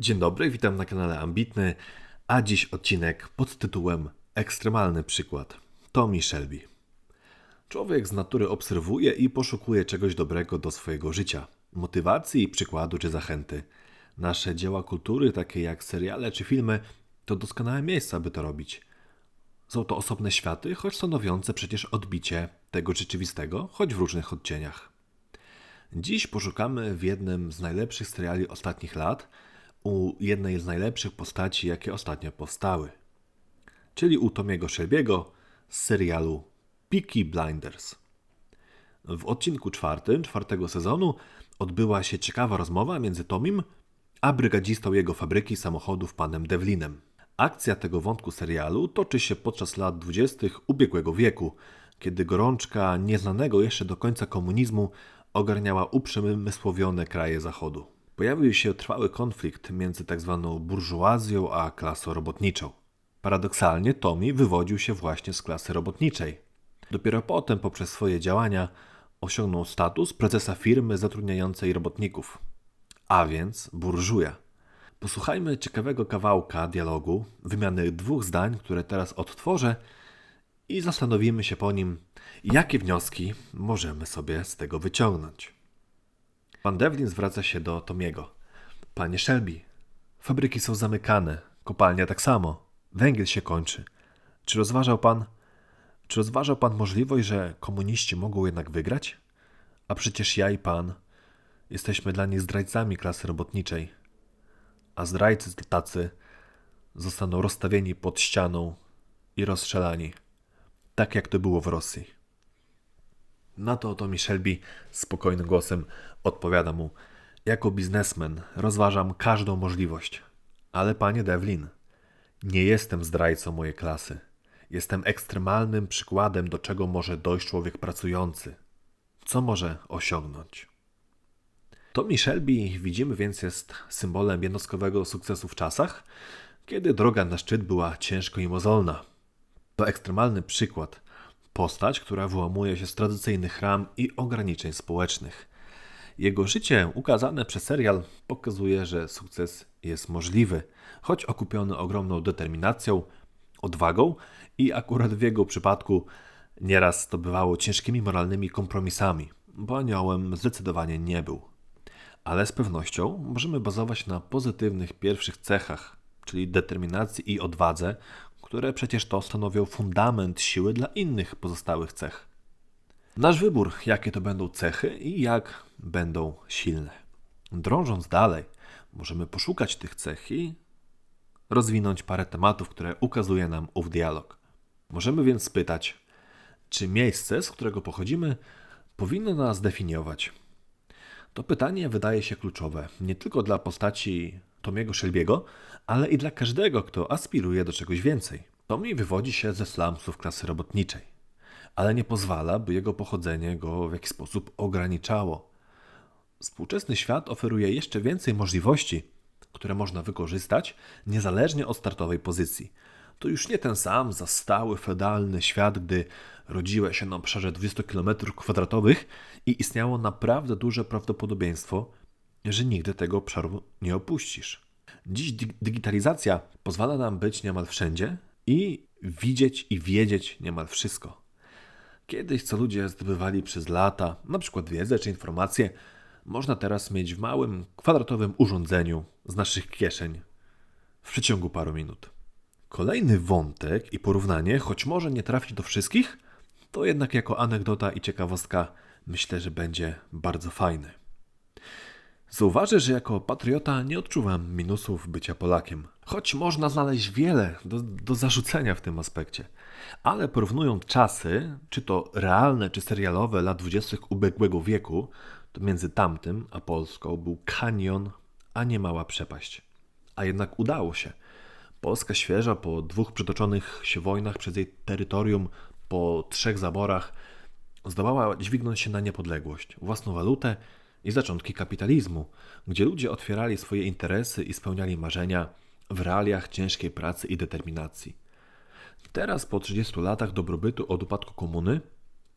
Dzień dobry, witam na kanale Ambitny, a dziś odcinek pod tytułem Ekstremalny przykład. Tommy Shelby. Człowiek z natury obserwuje i poszukuje czegoś dobrego do swojego życia, motywacji, przykładu czy zachęty. Nasze dzieła kultury, takie jak seriale czy filmy, to doskonałe miejsca, by to robić. Są to osobne światy, choć stanowiące przecież odbicie tego rzeczywistego, choć w różnych odcieniach. Dziś poszukamy w jednym z najlepszych seriali ostatnich lat, u jednej z najlepszych postaci, jakie ostatnio powstały, czyli u Tomiego Shelby'ego z serialu Peaky Blinders. W odcinku czwartym, czwartego sezonu odbyła się ciekawa rozmowa między Tomim a brygadzistą jego fabryki samochodów panem Devlinem. Akcja tego wątku serialu toczy się podczas lat dwudziestych ubiegłego wieku, kiedy gorączka nieznanego jeszcze do końca komunizmu ogarniała uprzemysłowione kraje Zachodu. Pojawił się trwały konflikt między tzw. burżuazją a klasą robotniczą. Paradoksalnie Tommy wywodził się właśnie z klasy robotniczej. Dopiero potem, poprzez swoje działania, osiągnął status prezesa firmy zatrudniającej robotników, a więc burżuja. Posłuchajmy ciekawego kawałka dialogu, wymiany dwóch zdań, które teraz odtworzę i zastanowimy się po nim, jakie wnioski możemy sobie z tego wyciągnąć. Pan Devlin zwraca się do Tomiego. Panie Shelby, fabryki są zamykane, kopalnia tak samo, węgiel się kończy. Czy rozważał pan, czy rozważał pan możliwość, że komuniści mogą jednak wygrać? A przecież ja i pan jesteśmy dla nich zdrajcami klasy robotniczej, a zdrajcy tacy zostaną rozstawieni pod ścianą i rozstrzelani, tak jak to było w Rosji. Na to Tommy Shelby spokojnym głosem odpowiada mu: Jako biznesmen rozważam każdą możliwość. Ale panie Devlin, nie jestem zdrajcą mojej klasy. Jestem ekstremalnym przykładem, do czego może dojść człowiek pracujący. Co może osiągnąć? Tommy Shelby, widzimy więc, jest symbolem jednostkowego sukcesu w czasach, kiedy droga na szczyt była ciężko i mozolna. To ekstremalny przykład, postać, która wyłamuje się z tradycyjnych ram i ograniczeń społecznych. Jego życie, ukazane przez serial, pokazuje, że sukces jest możliwy, choć okupiony ogromną determinacją, odwagą i akurat w jego przypadku nieraz to bywało ciężkimi moralnymi kompromisami, bo aniołem zdecydowanie nie był. Ale z pewnością możemy bazować na pozytywnych pierwszych cechach, czyli determinacji i odwadze, które przecież to stanowią fundament siły dla innych pozostałych cech. Nasz wybór, jakie to będą cechy i jak będą silne. Drążąc dalej, możemy poszukać tych cech i rozwinąć parę tematów, które ukazuje nam ów dialog. Możemy więc spytać, czy miejsce, z którego pochodzimy, powinno nas definiować. To pytanie wydaje się kluczowe nie tylko dla postaci Tomiego Shelby'ego, ale i dla każdego, kto aspiruje do czegoś więcej. Tommy wywodzi się ze slumsów klasy robotniczej, ale nie pozwala, by jego pochodzenie go w jakiś sposób ograniczało. Współczesny świat oferuje jeszcze więcej możliwości, które można wykorzystać niezależnie od startowej pozycji. To już nie ten sam zastały feudalny świat, gdy rodziłeś się na obszarze 20 km2 i istniało naprawdę duże prawdopodobieństwo, że nigdy tego obszaru nie opuścisz. Dziś digitalizacja pozwala nam być niemal wszędzie i widzieć i wiedzieć niemal wszystko. Kiedyś, co ludzie zdobywali przez lata, na przykład wiedzę czy informacje, można teraz mieć w małym, kwadratowym urządzeniu z naszych kieszeń w przeciągu paru minut. Kolejny wątek i porównanie, choć może nie trafić do wszystkich, to jednak jako anegdota i ciekawostka myślę, że będzie bardzo fajny. Zauważę, że jako patriota nie odczuwam minusów bycia Polakiem, choć można znaleźć wiele do, do zarzucenia w tym aspekcie. Ale porównując czasy, czy to realne, czy serialowe lat 20. ubiegłego wieku, to między tamtym a Polską był kanion, a nie mała przepaść. A jednak udało się. Polska świeża po dwóch przytoczonych się wojnach przez jej terytorium, po trzech zaborach, zdołała dźwignąć się na niepodległość, własną walutę i zaczątki kapitalizmu, gdzie ludzie otwierali swoje interesy i spełniali marzenia w realiach ciężkiej pracy i determinacji. Teraz, po 30 latach dobrobytu od upadku komuny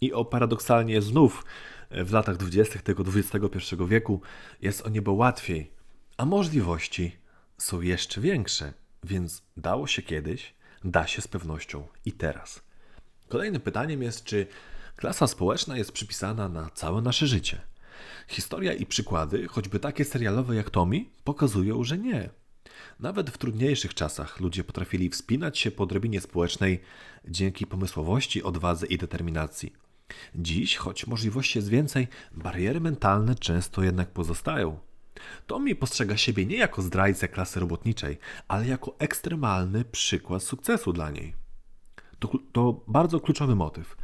i o paradoksalnie znów w latach 20. tego XXI wieku jest o niebo łatwiej, a możliwości są jeszcze większe, więc dało się kiedyś, da się z pewnością i teraz. Kolejnym pytaniem jest, czy klasa społeczna jest przypisana na całe nasze życie. Historia i przykłady, choćby takie serialowe jak Tommy, pokazują, że nie. Nawet w trudniejszych czasach ludzie potrafili wspinać się po drobinie społecznej dzięki pomysłowości, odwadze i determinacji. Dziś, choć możliwości jest więcej, bariery mentalne często jednak pozostają. Tommy postrzega siebie nie jako zdrajcę klasy robotniczej, ale jako ekstremalny przykład sukcesu dla niej. To, to bardzo kluczowy motyw.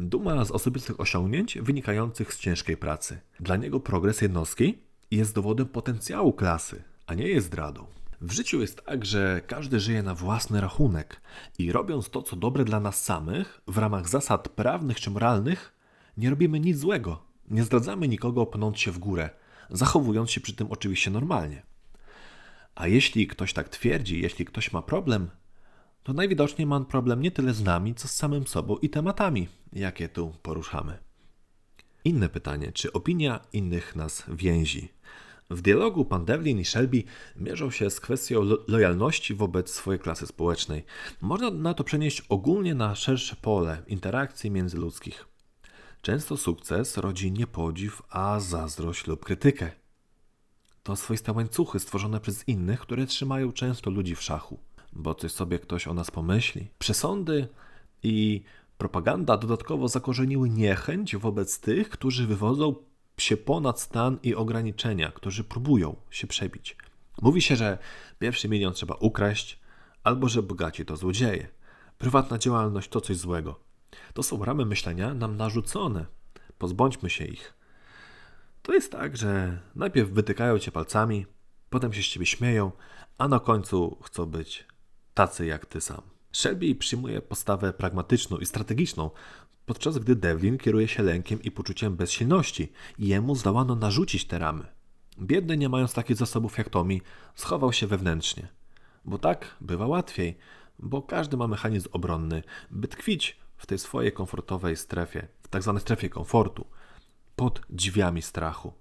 Duma z osobistych osiągnięć wynikających z ciężkiej pracy. Dla niego progres jednostki jest dowodem potencjału klasy, a nie jest zdradą. W życiu jest tak, że każdy żyje na własny rachunek i robiąc to, co dobre dla nas samych, w ramach zasad prawnych czy moralnych, nie robimy nic złego. Nie zdradzamy nikogo pnąc się w górę, zachowując się przy tym oczywiście normalnie. A jeśli ktoś tak twierdzi, jeśli ktoś ma problem, to najwidoczniej ma on problem nie tyle z nami, co z samym sobą i tematami, jakie tu poruszamy. Inne pytanie, czy opinia innych nas więzi? W dialogu pan Devlin i Shelby mierzą się z kwestią lo lojalności wobec swojej klasy społecznej. Można na to przenieść ogólnie na szersze pole interakcji międzyludzkich. Często sukces rodzi nie podziw, a zazdrość lub krytykę. To swoiste łańcuchy stworzone przez innych, które trzymają często ludzi w szachu, bo coś sobie ktoś o nas pomyśli. Przesądy i propaganda dodatkowo zakorzeniły niechęć wobec tych, którzy wywodzą się ponad stan i ograniczenia, którzy próbują się przebić. Mówi się, że pierwszy milion trzeba ukraść, albo że bogaci to złodzieje. Prywatna działalność to coś złego. To są ramy myślenia nam narzucone. Pozbądźmy się ich. To jest tak, że najpierw wytykają cię palcami, potem się z ciebie śmieją, a na końcu chcą być tacy jak ty sam. Shelby przyjmuje postawę pragmatyczną i strategiczną, podczas gdy Devlin kieruje się lękiem i poczuciem bezsilności i jemu zdołano narzucić te ramy. Biedny, nie mając takich zasobów jak Tommy, schował się wewnętrznie. Bo tak bywa łatwiej, bo każdy ma mechanizm obronny, by tkwić w tej swojej komfortowej strefie, w tak zwanej strefie komfortu, pod drzwiami strachu,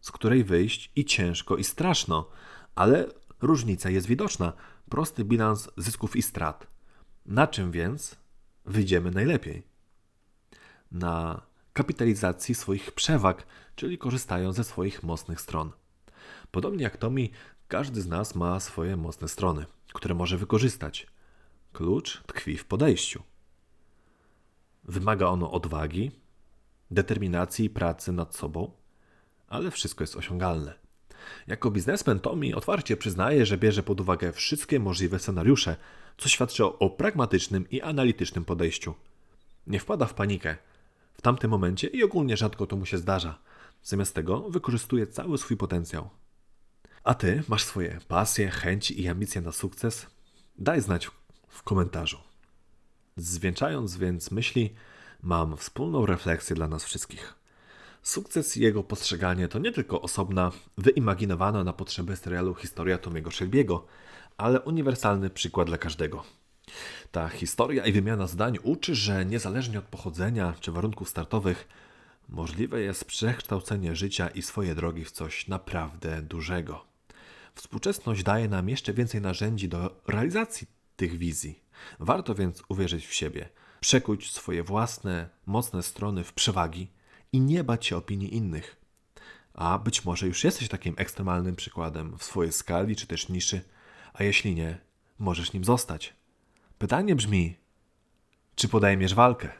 z której wyjść i ciężko i straszno, ale różnica jest widoczna, prosty bilans zysków i strat. Na czym więc wyjdziemy najlepiej? na kapitalizacji swoich przewag, czyli korzystają ze swoich mocnych stron. Podobnie jak Tommy, każdy z nas ma swoje mocne strony, które może wykorzystać. Klucz tkwi w podejściu. Wymaga ono odwagi, determinacji i pracy nad sobą, ale wszystko jest osiągalne. Jako biznesmen Tommy otwarcie przyznaje, że bierze pod uwagę wszystkie możliwe scenariusze, co świadczy o pragmatycznym i analitycznym podejściu. Nie wpada w panikę, w tamtym momencie i ogólnie rzadko to mu się zdarza. Zamiast tego wykorzystuje cały swój potencjał. A ty masz swoje pasje, chęci i ambicje na sukces? Daj znać w komentarzu. Zwieńczając więc myśli, mam wspólną refleksję dla nas wszystkich. Sukces i jego postrzeganie to nie tylko osobna, wyimaginowana na potrzeby serialu historia Tomiego Shelby'ego, ale uniwersalny przykład dla każdego. Ta historia i wymiana zdań uczy, że niezależnie od pochodzenia czy warunków startowych, możliwe jest przekształcenie życia i swoje drogi w coś naprawdę dużego. Współczesność daje nam jeszcze więcej narzędzi do realizacji tych wizji. Warto więc uwierzyć w siebie, przekuć swoje własne, mocne strony w przewagi i nie bać się opinii innych. A być może już jesteś takim ekstremalnym przykładem w swojej skali czy też niszy, a jeśli nie, możesz nim zostać. Pytanie brzmi: czy podejmiesz walkę?